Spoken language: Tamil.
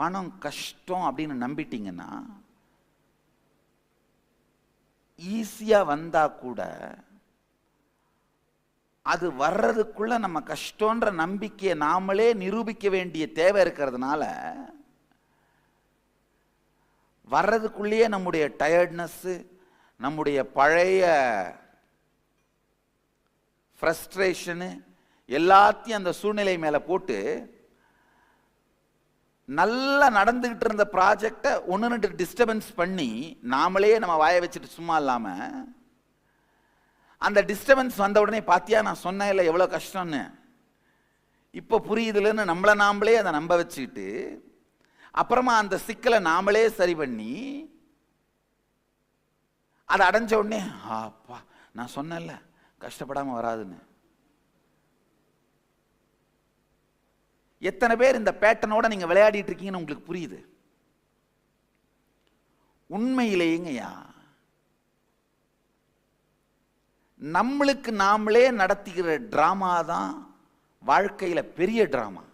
பணம் கஷ்டம் அப்படின்னு நம்பிட்டீங்கன்னா ஈஸியாக வந்தா கூட அது வர்றதுக்குள்ள நம்ம கஷ்டன்ற நம்பிக்கையை நாமளே நிரூபிக்க வேண்டிய தேவை இருக்கிறதுனால வர்றதுக்குள்ளேயே நம்முடைய டயர்ட்னஸ்ஸு நம்முடைய பழைய ஃப்ரஸ்ட்ரேஷனு எல்லாத்தையும் அந்த சூழ்நிலை மேலே போட்டு நல்லா நடந்துகிட்டு இருந்த ப்ராஜெக்டை ஒன்று ரெண்டு டிஸ்டர்பன்ஸ் பண்ணி நாமளே நம்ம வாய வச்சுட்டு சும்மா இல்லாமல் அந்த டிஸ்டர்பன்ஸ் வந்த உடனே பார்த்தியா நான் சொன்னேன் இல்லை எவ்வளோ கஷ்டம்னு. இப்போ புரியுதுலன்னு நம்மளை நாமளே அதை நம்ப வச்சுக்கிட்டு அப்புறமா அந்த சிக்கலை நாமளே சரி பண்ணி அதை அடைஞ்ச உடனே அப்பா நான் சொன்னேன்ல கஷ்டப்படாமல் வராதுன்னு. எத்தனை பேர் இந்த பேட்டனோட நீங்க விளையாடிட்டு இருக்கீங்கன்னு உங்களுக்கு புரியுது? உண்மையிலேங்கய்யா நம்மளுக்கு நாமளே நடத்துகிற டிராமா தான் வாழ்க்கையில் பெரிய டிராமா